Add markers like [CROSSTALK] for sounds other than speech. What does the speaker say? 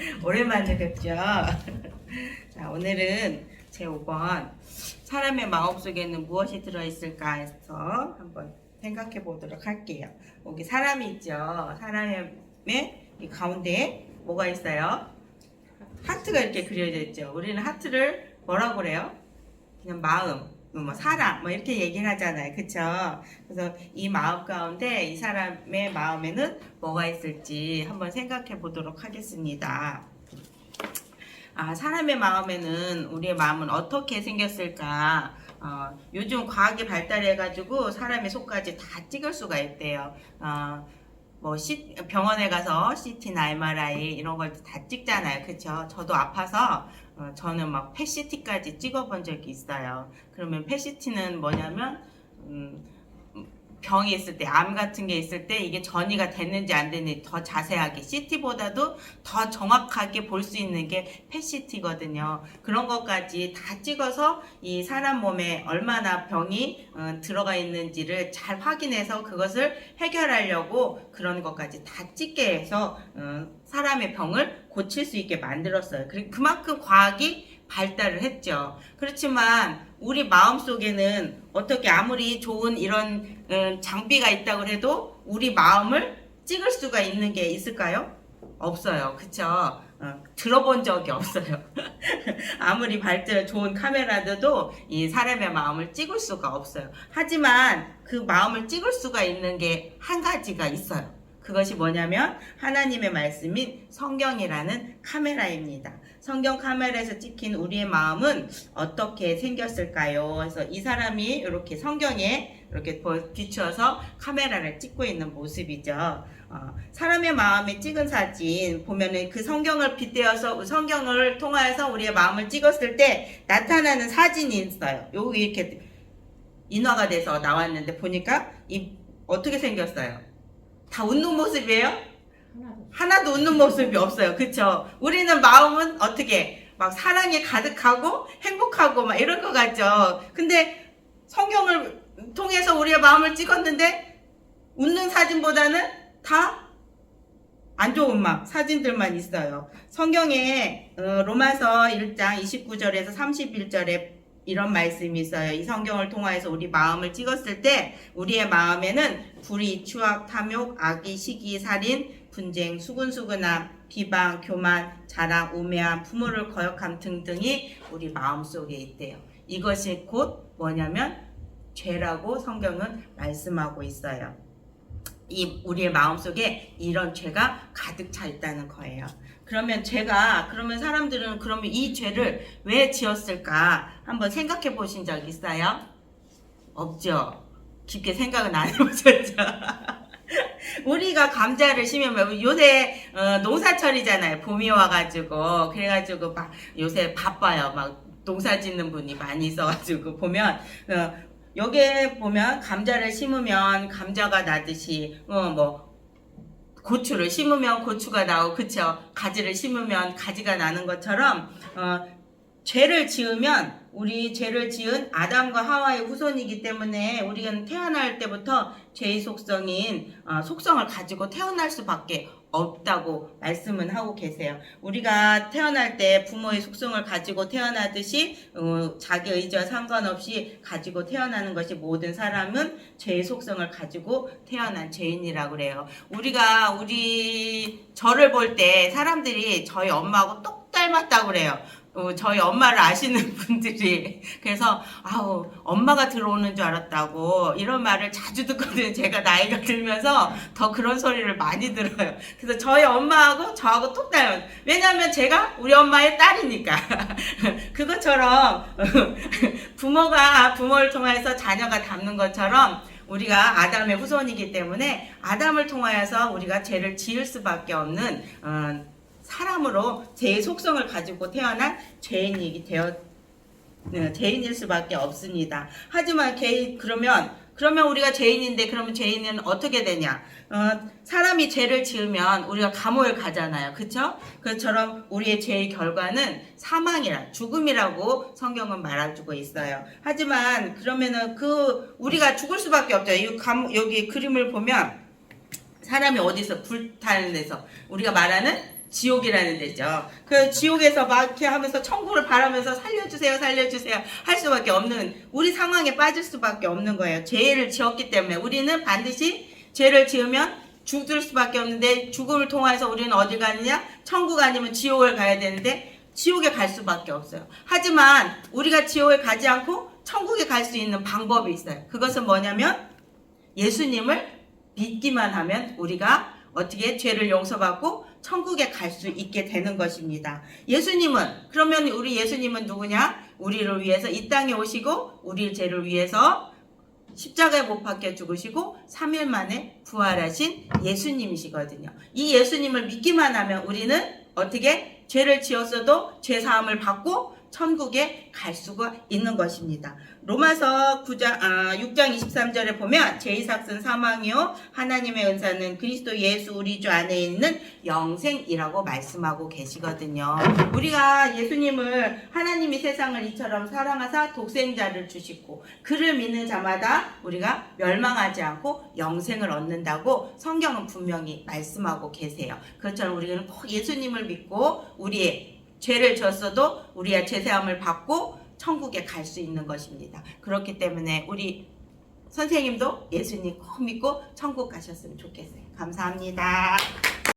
[LAUGHS] 오랜만에 뵙죠. [LAUGHS] 자, 오늘은 제 5번 사람의 마음속에는 무엇이 들어있을까 해서 한번 생각해 보도록 할게요. 여기 사람이 있죠. 사람의 이 가운데 뭐가 있어요? 하트가 이렇게 그려져 있죠. 우리는 하트를 뭐라고 그래요? 그냥 마음, 뭐 사랑, 뭐 이렇게 얘기를 하잖아요. 그쵸? 그래서 이 마음 가운데 이 사람의 마음에는 뭐가 있을지 한번 생각해 보도록 하겠습니다. 아, 사람의 마음에는 우리의 마음은 어떻게 생겼을까? 어, 요즘 과학이 발달해가지고 사람의 속까지 다 찍을 수가 있대요. 어, 뭐 시, 병원에 가서 CT나 MRI 이런 걸 다 찍잖아요. 그쵸? 저도 아파서 어, 저는 막 펫CT까지 찍어본 적이 있어요. 그러면 펫CT는 뭐냐면 음, 병이 있을 때, 암 같은 게 있을 때 이게 전이가 됐는지 안 됐는지 더 자세하게 CT보다도 더 정확하게 볼 수 있는 게 펫CT거든요. 그런 것까지 다 찍어서 이 사람 몸에 얼마나 병이 어, 들어가 있는지를 잘 확인해서 그것을 해결하려고 그런 것까지 다 찍게 해서 어, 사람의 병을 고칠 수 있게 만들었어요. 그리고 그만큼 과학이 발달을 했죠. 그렇지만 우리 마음 속에는 어떻게 아무리 좋은 이런 음, 장비가 있다고 해도 우리 마음을 찍을 수가 있는 게 있을까요? 없어요. 그쵸? 어, 들어본 적이 없어요. [LAUGHS] 아무리 발달 좋은 카메라들도 이 사람의 마음을 찍을 수가 없어요. 하지만 그 마음을 찍을 수가 있는 게 한 가지가 있어요. 그것이 뭐냐면 하나님의 말씀인 성경이라는 카메라입니다. 성경 카메라에서 찍힌 우리의 마음은 어떻게 생겼을까요? 그래서 이 사람이 이렇게 성경에 이렇게 보- 비추어서 카메라를 찍고 있는 모습이죠. 어, 사람의 마음에 찍은 사진 보면은 그 성경을 빗대어서 성경을 통하여서 우리의 마음을 찍었을 때 나타나는 사진이 있어요. 여기 이렇게 인화가 돼서 나왔는데 보니까 이 어떻게 생겼어요? 다 웃는 모습이에요? 하나도 웃는 모습이 없어요. 그쵸? 우리는 마음은 어떻게 막 사랑에 가득하고 행복하고 막 이런 것 같죠. 근데 성경을 통해서 우리의 마음을 찍었는데 웃는 사진보다는 다 안 좋은 막 사진들만 있어요. 성경에 어, 로마서 1장 29절에서 31절에 이런 말씀이 있어요. 이 성경을 통하여서 우리 마음을 찍었을 때 우리의 마음에는 불의, 추악, 탐욕, 악의, 시기, 살인, 분쟁, 수근수근함, 비방, 교만, 자랑, 우매함, 부모를 거역함 등등이 우리 마음 속에 있대요. 이것이 곧 뭐냐면 죄라고 성경은 말씀하고 있어요. 이 우리의 마음 속에 이런 죄가 가득 차 있다는 거예요. 그러면 죄가 그러면 사람들은 그러면 이 죄를 왜 지었을까 한번 생각해 보신 적 있어요? 없죠. 깊게 생각은 안 해보셨죠. [LAUGHS] 우리가 감자를 심으면 요새 어, 농사철이잖아요. 봄이 와가지고 그래가지고 막 요새 바빠요. 막 농사 짓는 분이 많이 있어가지고 보면 어, 여기에 보면 감자를 심으면 감자가 나듯이 어, 뭐 고추를 심으면 고추가 나오고 그쵸 가지를 심으면 가지가 나는 것처럼 어, 죄를 지으면 우리 죄를 지은 아담과 하와의 후손이기 때문에 우리는 태어날 때부터 죄의 속성인 어, 속성을 가지고 태어날 수밖에 없다고 말씀은 하고 계세요. 우리가 태어날 때 부모의 속성을 가지고 태어나듯이 어, 자기 의지와 상관없이 가지고 태어나는 것이 모든 사람은 죄의 속성을 가지고 태어난 죄인이라고 그래요. 우리가 우리 저를 볼 때 사람들이 저희 엄마하고 똑 닮았다고 그래요. 어, 저희 엄마를 아시는 [LAUGHS] 분들이 그래서 아우 엄마가 들어오는 줄 알았다고 이런 말을 자주 듣거든요. 제가 나이가 들면서 더 그런 소리를 많이 들어요. 그래서 저희 엄마하고 저하고 똑 닮아요. 왜냐하면 제가 우리 엄마의 딸이니까 [LAUGHS] 그것처럼 [LAUGHS] 부모가 부모를 통해서 자녀가 닮는 것처럼 우리가 아담의 후손이기 때문에 아담을 통하여서 우리가 죄를 지을 수밖에 없는 어, 사람으로 죄의 속성을 가지고 태어난 죄인이기 되어 네, 죄인일 수밖에 없습니다. 하지만 개 그러면 그러면 우리가 죄인인데 그러면 죄인은 어떻게 되냐? 어, 사람이 죄를 지으면 우리가 감옥을 가잖아요. 그쵸? 그처럼 우리의 죄의 결과는 사망이라, 죽음이라고 성경은 말해주고 있어요. 하지만 그러면은 그, 우리가 죽을 수밖에 없죠. 이 감, 여기 그림을 보면 사람이 어디서 불타는 데서 우리가 말하는 지옥이라는 데죠. 그 지옥에서 막 이렇게 하면서 천국을 바라면서 살려주세요, 살려주세요 할 수밖에 없는 우리 상황에 빠질 수밖에 없는 거예요. 죄를 지었기 때문에 우리는 반드시 죄를 지으면 죽을 수밖에 없는데 죽음을 통해서 우리는 어디 가느냐? 천국 아니면 지옥을 가야 되는데 지옥에 갈 수밖에 없어요. 하지만 우리가 지옥에 가지 않고 천국에 갈 수 있는 방법이 있어요. 그것은 뭐냐면 예수님을 믿기만 하면 우리가 어떻게 죄를 용서받고 천국에 갈 수 있게 되는 것입니다. 예수님은 그러면 우리 예수님은 누구냐? 우리를 위해서 이 땅에 오시고 우리 죄를 위해서 십자가에 못 박혀 죽으시고 3일 만에 부활하신 예수님이시거든요. 이 예수님을 믿기만 하면 우리는 어떻게 죄를 지었어도 죄 사함을 받고 천국에 갈 수가 있는 것입니다. 로마서 9장, 아, 6장 23절에 보면 제2삭슨 사망이요 하나님의 은사는 그리스도 예수 우리 주 안에 있는 영생이라고 말씀하고 계시거든요. 우리가 예수님을 하나님이 세상을 이처럼 사랑하사 독생자를 주시고 그를 믿는 자마다 우리가 멸망하지 않고 영생을 얻는다고 성경은 분명히 말씀하고 계세요. 그것처럼 우리는 꼭 예수님을 믿고 우리의 죄를 졌어도 우리의 죄사함을 받고 천국에 갈 수 있는 것입니다. 그렇기 때문에 우리 선생님도 예수님 꼭 믿고 천국 가셨으면 좋겠어요. 감사합니다.